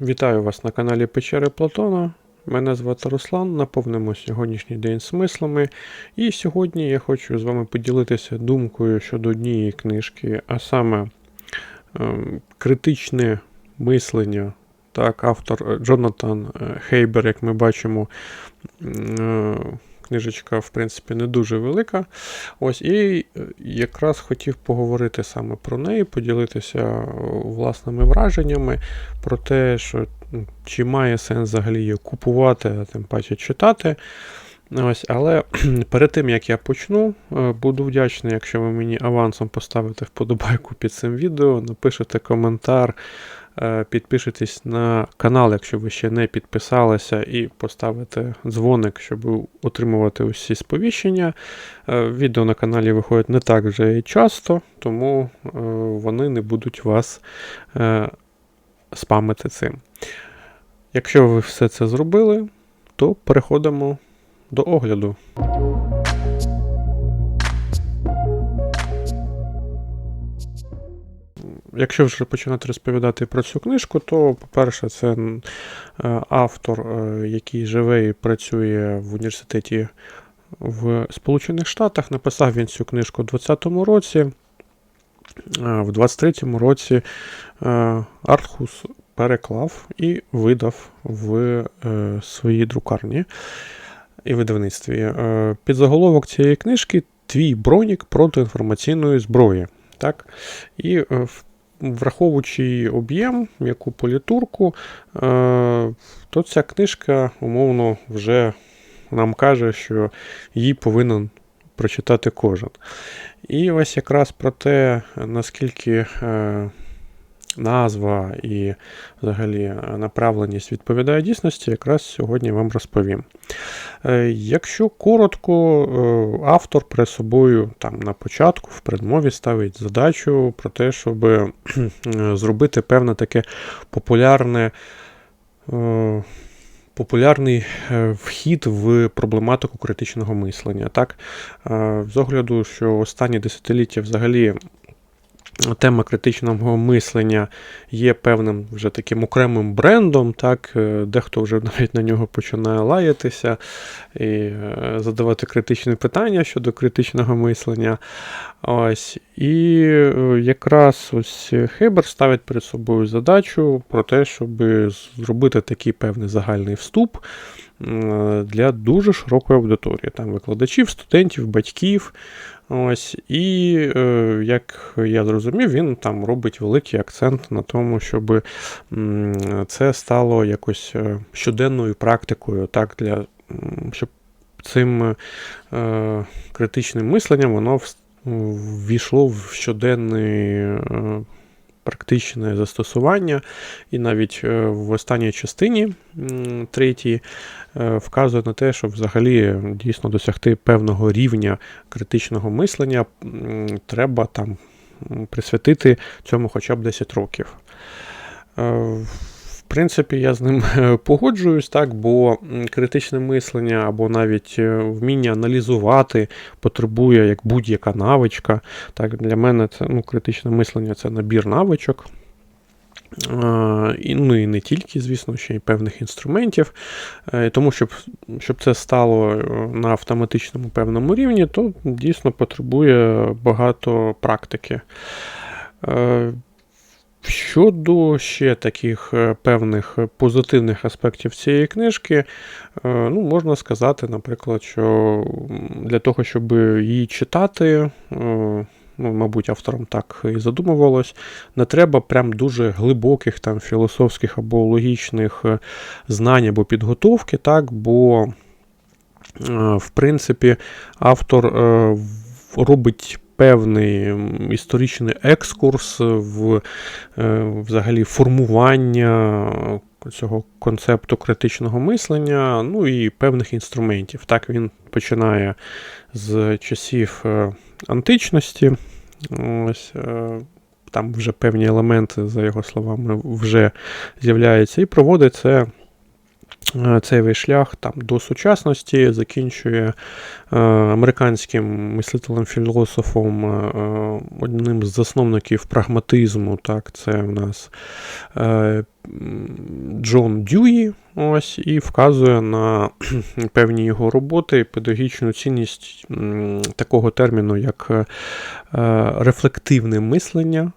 Вітаю вас на каналі Печери Платона. Мене звати Руслан. Наповнимо сьогоднішній день смислами. І сьогодні я хочу з вами поділитися думкою щодо однієї книжки, а саме ем, критичне мислення. Так, автор е, Джонатан е, Хейбер, як ми бачимо, е, книжечка, в принципі, не дуже велика. Ось і е, якраз хотів поговорити саме про неї, поділитися е, власними враженнями про те, що чи має сенс взагалі її купувати, а тим паче читати. Ось, але перед тим як я почну, е, буду вдячний, якщо ви мені авансом поставите вподобайку під цим відео, напишете коментар, підпишитесь на канал, якщо ви ще не підписалися, і поставите дзвоник, щоб отримувати усі сповіщення. Е, Відео на каналі виходять не так вже і часто, тому е, вони не будуть вас е, спамити цим. Якщо ви все це зробили, то переходимо до огляду. Якщо вже починати розповідати про цю книжку, то, по-перше, це е, автор, е, який живе і працює в університеті в Сполучених Штатах. Написав він цю книжку у 2020 році. Е, В 23-му році Артхус переклав і видав в своїй друкарні і видавництві. Е, Підзаголовок цієї книжки Твій бронік проти інформаційної зброї. Так? І в- враховуючи об'єм, яку політурку, е, то ця книжка, умовно, вже нам каже, що її повинен прочитати кожен. І ось якраз про те, наскільки е, назва і взагалі е, направленість відповідає дійсності, якраз сьогодні вам розповім. Е, Якщо коротко, е, автор перед собою там на початку в предмові ставить задачу про те, щоб зробити певне таке популярне. Популярний вхід в проблематику критичного мислення. Так? З огляду, що останні десятиліття взагалі тема критичного мислення є певним вже таким окремим брендом, так, е, дехто вже навіть на нього починає лаятися і е, задавати критичні питання щодо критичного мислення. Ось. І е, якраз ось Хейбер ставить перед собою задачу про те, щоб зробити такий певний загальний вступ для дуже широкої аудиторії, там викладачів, студентів, батьків. Ось, і е, як я зрозумів, він там робить великий акцент на тому, щоб це стало якось е, щоденною практикою, так, для, щоб цим е, критичним мисленням воно ввійшло в щоденне е, практичне застосування. І навіть е, в останній частині третій е, вказує на те, що взагалі дійсно досягти певного рівня критичного мислення треба там присвятити цьому хоча б 10 років. Принципі, я з ним е, погоджуюсь, так, бо критичне мислення або навіть е, вміння аналізувати потребує як будь-яка навичка. Так, для мене це ну, критичне мислення це набір навичок. І, ну і не тільки, звісно, ще й певних інструментів. Е, Тому, щоб, щоб це стало на автоматичному певному рівні, то дійсно потребує багато практики. Щодо ще таких е, певних е, позитивних аспектів цієї книжки, е, ну, можна сказати, наприклад, що для того, щоб її читати, ну, мабуть, автором так і задумувалось, не треба прям дуже глибоких там філософських або логічних знань або підготовки, так, бо, в принципі, автор робить певний історичний екскурс в е, взагалі формування цього концепту критичного мислення, ну і певних інструментів. Так він починає з часів е, античності. Ось, е, там вже певні елементи, за його словами, вже з'являються, і проводить це. Е, Цей шлях там, до сучасності закінчує е, американським мислителем-філософом, е, е, одним з засновників прагматизму. Так, це в нас е, Джон Дюї. Ось, і вказує на певні його роботи педагогічну цінність такого терміну, як е, рефлективне мислення.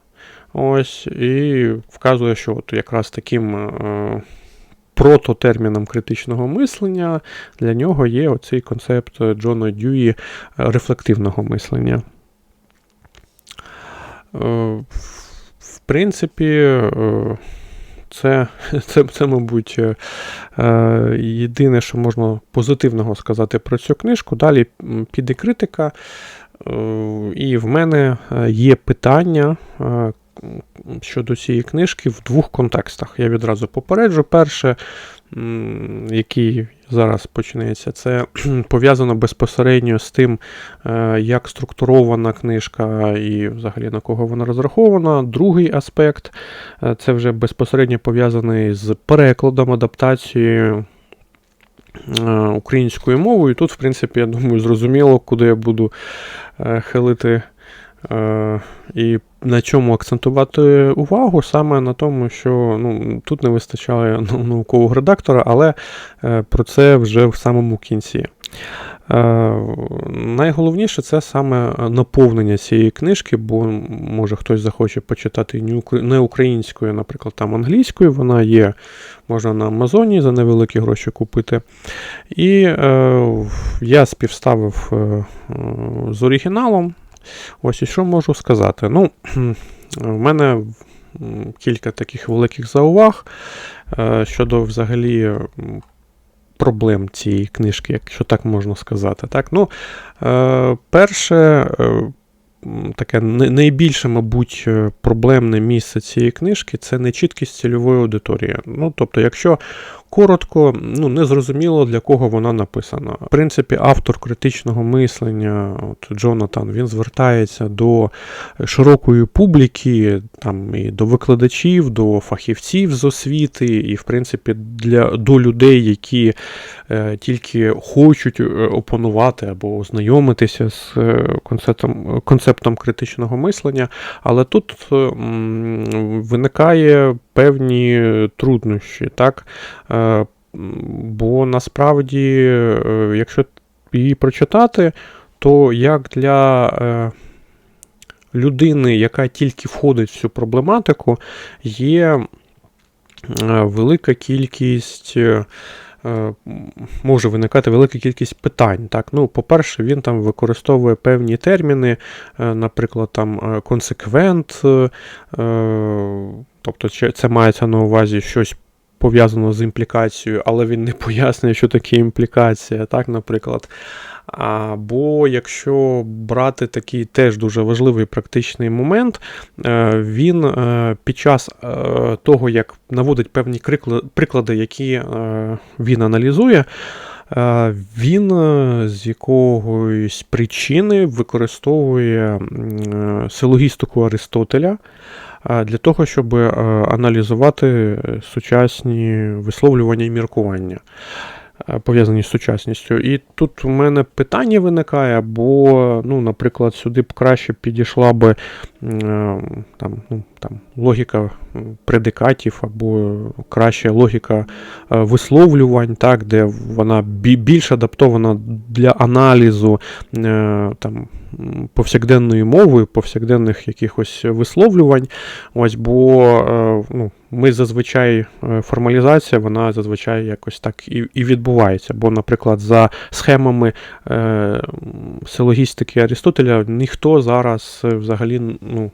Ось, І вказує, що от якраз таким е, прототерміном критичного мислення для нього є оцей концепт Джона Дюї рефлективного мислення. В принципі, це, це, це мабуть, е, е, єдине, що можна позитивного сказати про цю книжку. Далі піде критика, е, і в мене є питання. Щодо цієї книжки в двох контекстах. Я відразу попереджу. Перше, який зараз почнеться, це пов'язано безпосередньо з тим, е, як структурована книжка і взагалі на кого вона розрахована. Другий аспект е, це вже безпосередньо пов'язаний з перекладом, адаптацією. Е, українською мовою. Тут, в принципі, я думаю, зрозуміло, куди я буду хилити і на чому акцентувати увагу, саме на тому, що ну, тут не вистачає наукового редактора, але е, про це вже в самому кінці. Е, найголовніше це саме наповнення цієї книжки, бо може хтось захоче почитати не українською, наприклад, там англійською, вона є, можна на Амазоні за невеликі гроші купити. І е, я співставив е, з оригіналом. Ось і що можу сказати. Ну, В мене кілька таких великих зауваг е, щодо взагалі проблем цієї книжки, якщо так можна сказати. Так? Ну, е, Перше, е, таке найбільше, мабуть, проблемне місце цієї книжки це нечіткість цільової аудиторії. Ну, Тобто, якщо Коротко, ну незрозуміло для кого вона написана. В принципі, автор критичного мислення, от Джонатан, він звертається до широкої публіки, там і до викладачів, до фахівців з освіти, і, в принципі, для до людей, які е, тільки хочуть е, опанувати або ознайомитися з е, концептом концептом критичного мислення. Але тут м, виникає певні труднощі. так. Е, бо насправді, е, якщо її прочитати, то як для е, людини, яка тільки входить в цю проблематику, є велика кількість. Може виникати велика кількість питань. Так? Ну, По-перше, він там використовує певні терміни, наприклад, там консеквент, тобто це мається на увазі щось пов'язано з імплікацією, але він не пояснює, що таке імплікація, так, наприклад. Або якщо брати такий теж дуже важливий практичний момент, е, він е, під час е, того, як наводить певні приклади, які він аналізує, він з якогось причини використовує силогістику Аристотеля для того, щоб е, аналізувати сучасні висловлювання і міркування. Е, пов'язані з сучасністю. І тут у мене питання виникає, бо, ну, наприклад, сюди б краще підійшла би там, ну, там, логіка предикатів, або краща логіка висловлювань, так, де вона більш адаптована для аналізу там, повсякденної мови, повсякденних якихось висловлювань. Ось, Бо ну, ми зазвичай е, формалізація, вона зазвичай якось так і і відбувається. Бо, наприклад, за схемами е, силогістики Арістотеля ніхто зараз е, взагалі ну,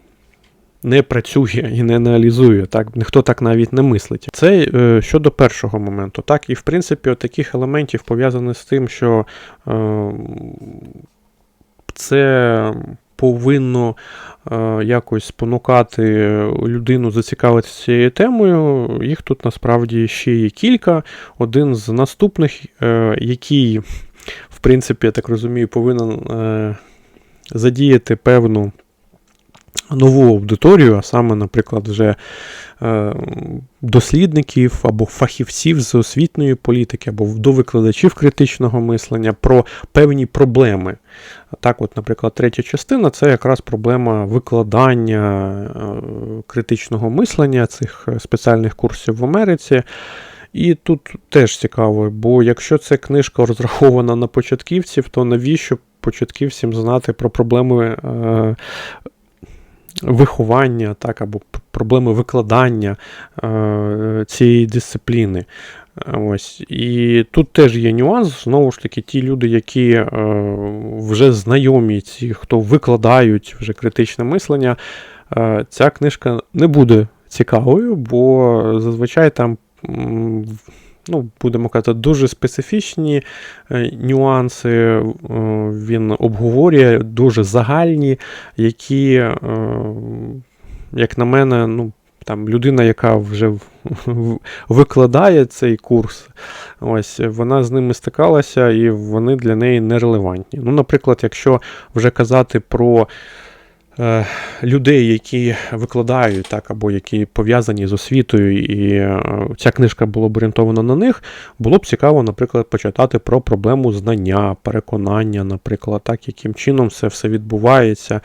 не працює і не аналізує, так? ніхто так навіть не мислить. Це е, щодо першого моменту. Так, І в принципі, от таких елементів пов'язаних з тим, що е, це повинно е, якось спонукати людину зацікавитися цією темою. Їх тут насправді ще є кілька. Один з наступних, е, який, в принципі, я так розумію, повинен е, задіяти певну нову аудиторію, а саме, наприклад, вже е, дослідників або фахівців з освітньої політики, або до викладачів критичного мислення про певні проблеми. Так, от, наприклад, третя частина це якраз проблема викладання е, критичного мислення цих спеціальних курсів в Америці. І тут теж цікаво, бо якщо ця книжка розрахована на початківців, то навіщо початківцям знати про проблеми е, виховання, так, або проблеми викладання е, цієї дисципліни. Ось. І тут теж є нюанс. Знову ж таки, ті люди, які е, вже знайомі, ті, хто викладають вже критичне мислення, е, ця книжка не буде цікавою, бо зазвичай там. Ну, будемо казати, дуже специфічні е, нюанси е, він обговорює, дуже загальні, які, е, як на мене, ну, там людина, яка вже викладає цей курс, ось вона з ними стикалася, і вони для неї нерелевантні. Ну, Наприклад, якщо вже казати про людей, які викладають, так, або які пов'язані з освітою, і е, ця книжка була б орієнтована на них, було б цікаво, наприклад, почитати про проблему знання, переконання, наприклад, так, яким чином це все відбувається.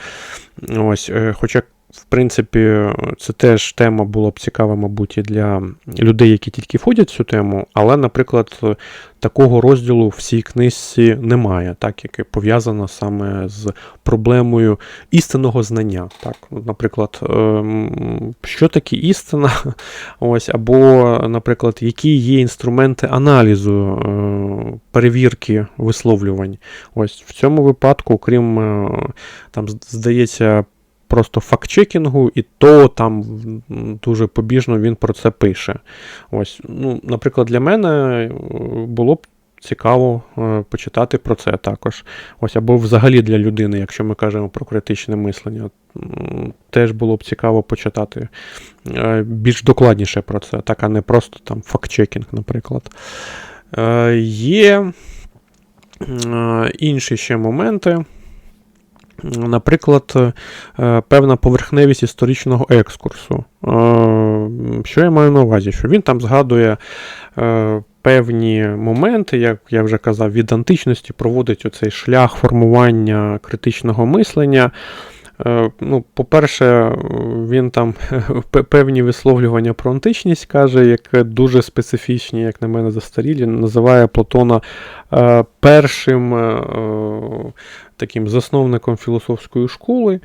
Ось, е, Хоча в принципі, це теж тема була б цікава, мабуть, і для людей, які тільки входять в цю тему, але, наприклад, такого розділу в цій книжці немає, так, яке пов'язано саме з проблемою істинного знання. Так, Наприклад, ем, що таке істина? Ось, Або, наприклад, які є інструменти аналізу е, перевірки висловлювань. Ось В цьому випадку, окрім, е, там, здається, просто фактчекінгу, і то там дуже побіжно він про це пише. Ось, ну, Наприклад, для мене е, було б цікаво е, почитати про це також. Ось, Або взагалі для людини, якщо ми кажемо про критичне мислення, теж було б цікаво почитати е, більш докладніше про це, так, а не просто там фактчекінг, наприклад. Є інші ще моменти. Наприклад, е, певна поверхневість історичного екскурсу. Е, що я маю на увазі? Що він там згадує е, певні моменти, як я вже казав, від античності проводить оцей шлях формування критичного мислення. Ну, По-перше, він там певні висловлювання про античність каже, як дуже специфічні, як на мене, застарілі, називає Платона першим таким засновником філософської школи.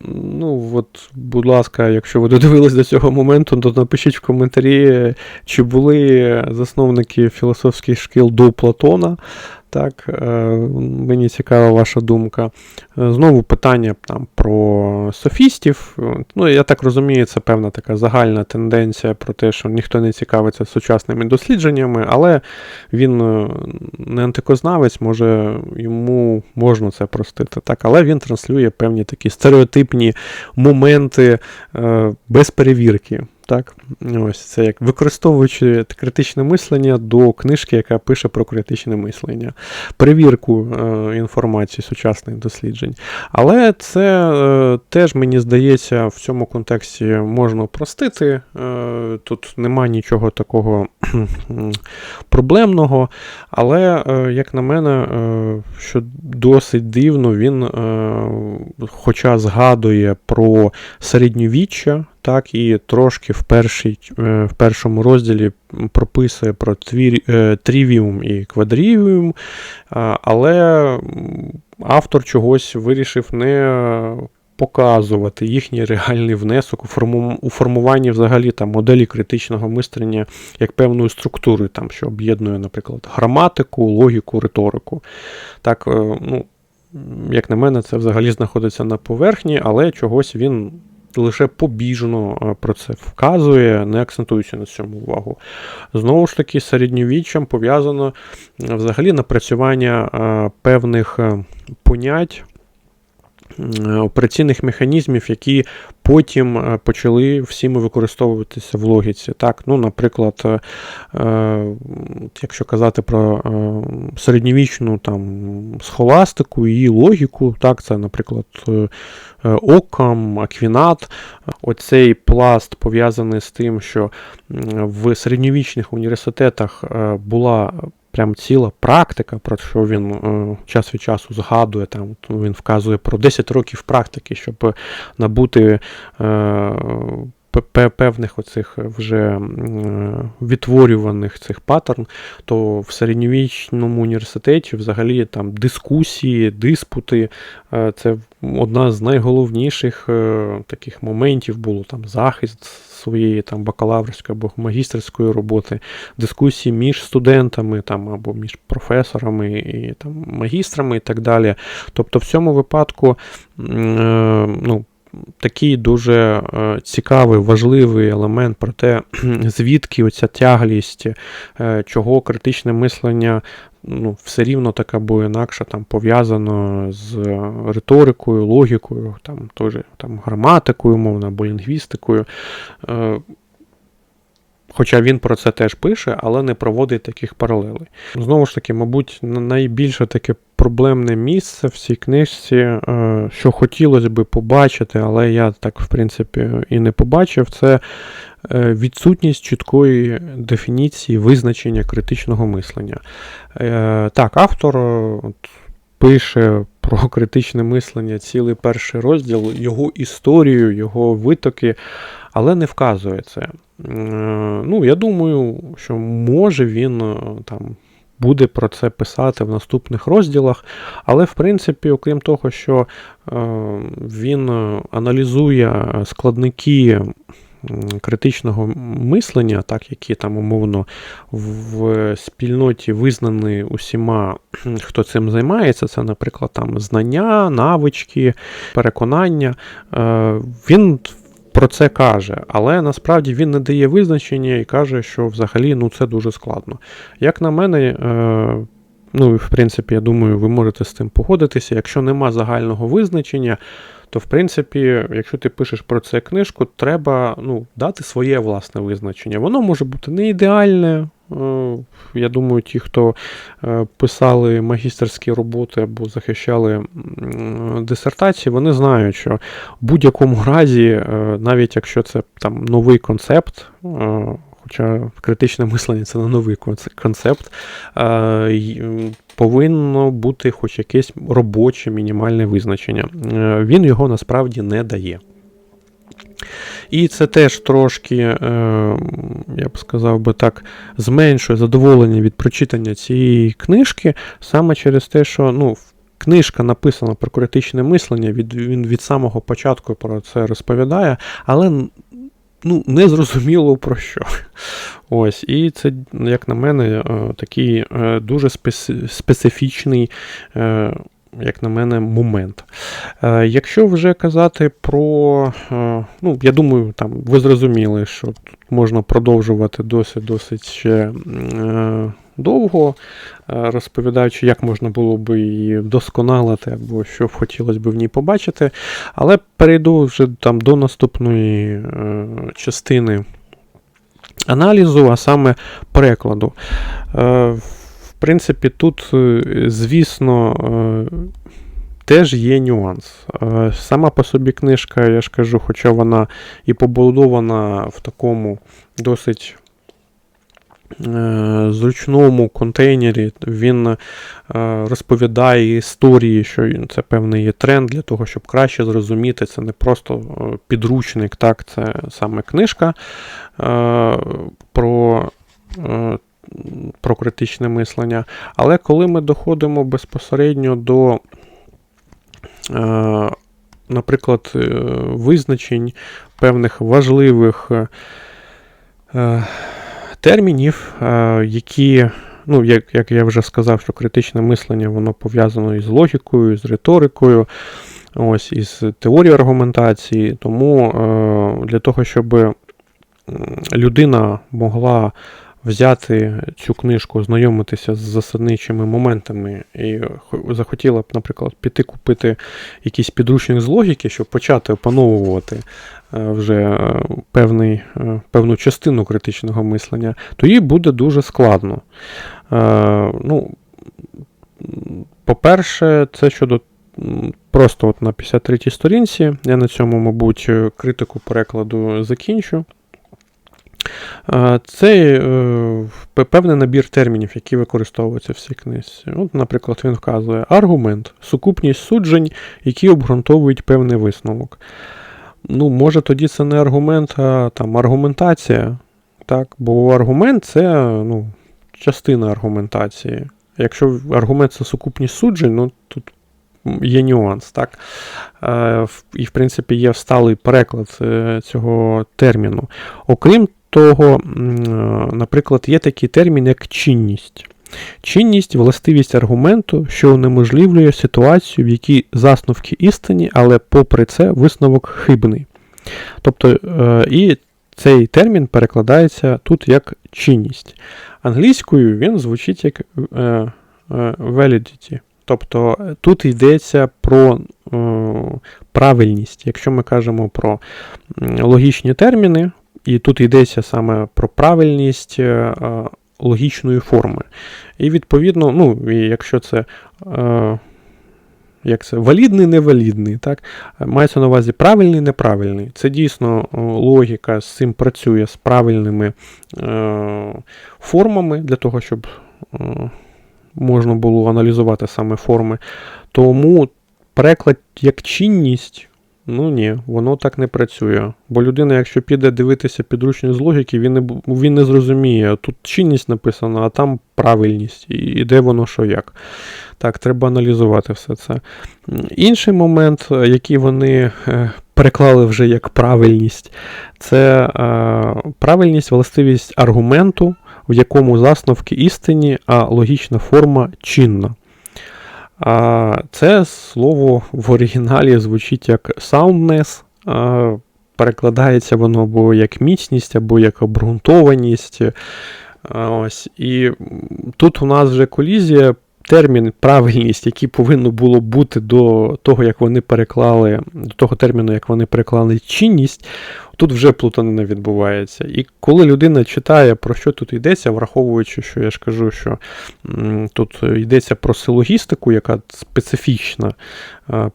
Ну, от, будь ласка, якщо ви додивились до цього моменту, то напишіть в коментарі, чи були засновники філософських шкіл до Платона. Так, е, Мені цікава ваша думка. Е, знову питання там про софістів. Ну, Я так розумію, це певна така загальна тенденція про те, що ніхто не цікавиться сучасними дослідженнями, але він е, не антикознавець, може йому можна це простити. так, Але він транслює певні такі стереотипні моменти без перевірки. Так, ось це як використовуючи критичне мислення до книжки, яка пише про критичне мислення, перевірку е, інформації сучасних досліджень. Але це е, теж, мені здається, в цьому контексті можна простити. Е, тут нема нічого такого проблемного. Але, е, як на мене, е, що досить дивно, він, е, хоча згадує про середньовіччя так і трошки в першій, е, в першому розділі прописує про е, трівіум і квадрівіум, але автор чогось вирішив не показувати їхній реальний внесок у у формуванні взагалі там, моделі критичного мислення як певної структури, там, що об'єднує, наприклад, граматику, логіку, риторику. Так, е, ну, Як на мене, це взагалі знаходиться на поверхні, але чогось він лише побіжно е, про це вказує, не акцентуючи на цьому увагу. Знову ж таки, середньовіччям пов'язано е, взагалі напрацювання е, певних понять. Операційних механізмів, які потім почали всіми використовуватися в логіці. Так, ну, Наприклад, якщо казати про середньовічну там, схоластику, її логіку, так, це, наприклад, Е, окам, Аквінат. Оцей пласт пов'язаний з тим, що в середньовічних університетах е, була прям ціла практика, про що він е, час від часу згадує. Там Він вказує про 10 років практики, щоб набути пе- певних оцих вже відтворюваних цих паттерн, то в середньовічному університеті взагалі там дискусії, диспути е, це одна з найголовніших е, таких моментів було там захист своєї там бакалаврської або магістерської роботи, дискусії між студентами там або між професорами і там магістрами і так далі. Тобто в цьому випадку е, ну, такий дуже е, цікавий, важливий елемент про те, звідки оця тяглість, е, чого критичне мислення ну, все рівно так або інакше там пов'язано з е, риторикою, логікою, там, теж, там, граматикою, мовно, або лінгвістикою. Хоча він про це теж пише, але не проводить таких паралелей. Знову ж таки, мабуть, найбільше таке проблемне місце в цій книжці, е, що хотілося би побачити, але я так, в принципі, і не побачив, це е, відсутність чіткої дефініції визначення критичного мислення. Е, Так, автор пише про критичне мислення цілий перший розділ, його історію, його витоки, але не вказує це. Ну, я думаю, що може він е, там. Буде про це писати в наступних розділах, але в принципі, окрім того, що е, він е, аналізує складники критичного мислення, так, які там умовно в спільноті визнані усіма, хто цим займається, це, наприклад, там знання, навички, переконання. Він про це каже, але насправді він не дає визначення і каже, що взагалі ну, це дуже складно. Як на мене, е, ну, в принципі, я думаю, ви можете з цим погодитися. Якщо нема загального визначення, то в принципі, якщо ти пишеш про це книжку, треба ну, дати своє власне визначення. Воно може бути не ідеальне. Е, Я думаю, ті, хто е, писали магістерські роботи або захищали дисертації, вони знають, що в будь-якому разі, е, навіть якщо це там новий концепт, е, хоча критичне мислення це не новий концепт, повинно бути хоч якесь робоче мінімальне визначення. Він його насправді не дає. І це теж трошки, е, я б сказав би так, зменшує задоволення від прочитання цієї книжки, саме через те, що ну, книжка написана про критичне мислення, від, він від самого початку про це розповідає, але ну, не зрозуміло про що. Ось, і це, як на мене, е, такий е, дуже специ- специфічний. Як на мене, момент. Е, якщо вже казати про, е, ну, я думаю, там ви зрозуміли, що тут можна продовжувати досить досить ще е, довго, розповідаючи, як можна було би її вдосконалити, або що хотілося б в ній побачити. Але перейду вже там до наступної частини аналізу, а саме перекладу. Принципі, тут, е, звісно, е, теж є нюанс. Е, Сама по собі книжка, я ж кажу, хоча вона і побудована в такому досить зручному контейнері, він розповідає історії, що це певний є тренд для того, щоб краще зрозуміти. Це не просто підручник, так, це саме книжка про. Про критичне мислення. Але коли ми доходимо безпосередньо до, е, наприклад, е, визначень певних важливих е, термінів, які, ну, як, як я вже сказав, що критичне мислення воно пов'язано із логікою, з риторикою, ось, із теорією аргументації. Тому е, для того, щоб людина могла взяти цю книжку, знайомитися з засадничими моментами і захотіла б, наприклад, піти купити якийсь підручник з логіки, щоб почати опановувати е, вже е, певний, е, певну частину критичного мислення, то їй буде дуже складно. Ну, по-перше, це щодо просто от на 53-й сторінці. Я на цьому, мабуть, критику перекладу закінчу. Це е, певний набір термінів, які використовуються в цій книжці. От, наприклад, він вказує аргумент, сукупність суджень, які обґрунтовують певний висновок. ну, може тоді це не аргумент, а там аргументація. Так? Бо аргумент це ну, частина аргументації. Якщо аргумент це сукупність суджень, ну тут є нюанс, так? Е, І, в принципі, є сталий переклад е, цього терміну. Окрім того, наприклад, є такий термін, як чинність. Чинність властивість аргументу, що унеможливлює ситуацію, в якій засновки істинні, але попри це висновок хибний. Тобто, е, і цей термін перекладається тут як чинність. Англійською він звучить як е, е, validity. Тобто тут йдеться про правильність. Якщо ми кажемо про логічні терміни, і тут йдеться саме про правильність логічної форми. І відповідно, ну, якщо це е, як це, валідний, невалідний, так, мається на увазі правильний, неправильний. Це дійсно логіка з цим працює з правильними е, формами для того, щоб е, можна було аналізувати саме форми. Тому переклад як чинність Ну ні, воно так не працює. Бо людина, якщо піде дивитися підручні з логіки, він не він не зрозуміє. Тут чинність написана, а там правильність, і де воно що як. Так, треба аналізувати все це. Інший момент, який вони е, переклали вже як правильність, це е, правильність, властивість аргументу, в якому засновки істині, а логічна форма чинна. Це слово в оригіналі звучить як soundness, перекладається воно або як міцність, або як обґрунтованість. Ось. І тут у нас вже колізія термін правильність, який повинно було бути до того, як вони переклали, до того терміну, як вони переклали чинність, тут вже плутанина відбувається. І коли людина читає, про що тут йдеться, враховуючи, що я ж кажу, що тут йдеться про силогістику, яка специфічна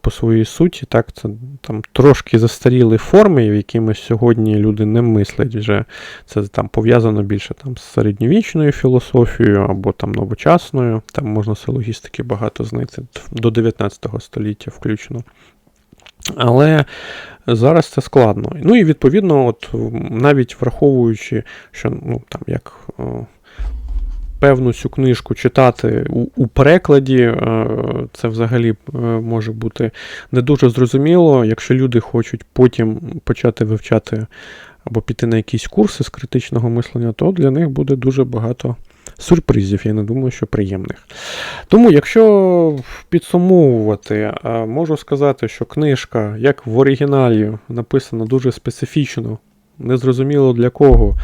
по своїй суті, так, це там трошки застаріли форми, в якими сьогодні люди не мислять вже. Це там пов'язано більше там, з середньовічною філософією або там новочасною. Там можна силогістики багато знайти до 19 століття включно. Але зараз це складно. Ну і відповідно, от навіть враховуючи, що ну, там як о, певну цю книжку читати у, у перекладі, е, це взагалі е, може бути не дуже зрозуміло, якщо люди хочуть потім почати вивчати або піти на якісь курси з критичного мислення, то для них буде дуже багато сюрпризів, я не думаю, що приємних. Тому, якщо підсумовувати, можу сказати, що книжка, як в оригіналі, написана дуже специфічно, незрозуміло для кого,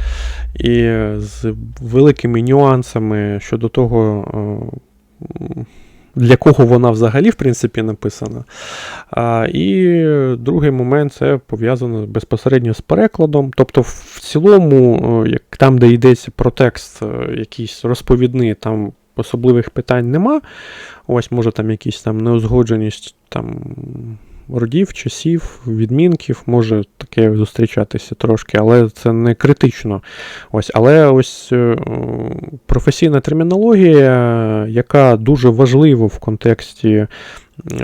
і з великими нюансами щодо того для кого вона взагалі в принципі написана. А, І другий момент це пов'язано безпосередньо з перекладом. Тобто, в цілому, як там, де йдеться про текст, е, якийсь розповідний, там особливих питань нема. Ось, може, там якісь там неузгодженість там родів, часів, відмінків, може таке зустрічатися трошки, але це не критично. Ось, Але ось е, професійна термінологія, яка дуже важлива в контексті е,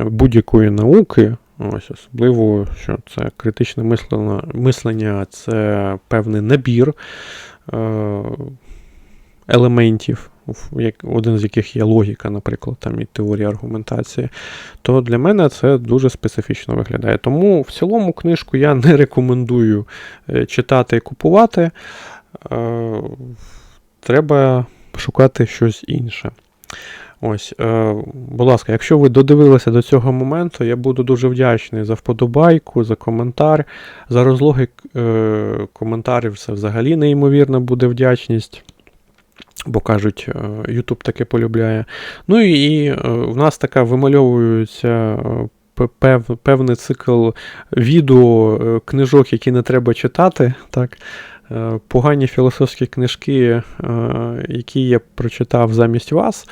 будь-якої науки. Ось Особливо, що це критичне мислення, мислення це певний набір е, елементів один з яких є логіка, наприклад, там і теорія аргументації, то для мене це дуже специфічно виглядає. Тому в цілому книжку я не рекомендую е, читати і купувати. Е, треба шукати щось інше. Ось, е, будь ласка, якщо ви додивилися до цього моменту, я буду дуже вдячний за вподобайку, за коментар. За розлоги е, коментарів це взагалі неймовірна буде вдячність. Бо кажуть, е, YouTube таке полюбляє. Ну і е, в нас така вимальовується е, пев, певний цикл відео, книжок, які не треба читати. так. Погані філософські книжки, які я прочитав замість вас.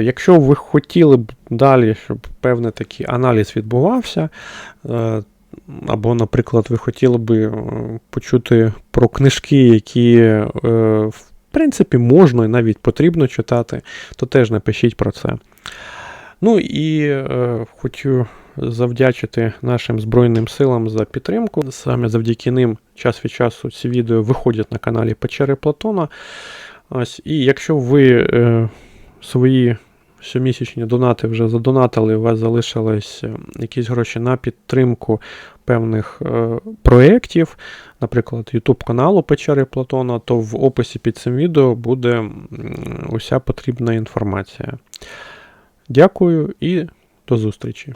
Якщо ви хотіли б далі, щоб певний такий аналіз відбувався, або, наприклад, ви хотіли б почути про книжки, які принципі, можна і навіть потрібно читати, то теж напишіть про це. Ну і е, хочу завдячити нашим Збройним силам за підтримку. Саме завдяки ним час від часу ці відео виходять на каналі Печери Платона. Ось, і якщо ви е, свої щомісячні донати вже задонатили, у вас залишились е, якісь гроші на підтримку певних е, проєктів, наприклад, YouTube каналу Печери Платона, то в описі під цим відео буде уся потрібна інформація. Дякую і до зустрічі!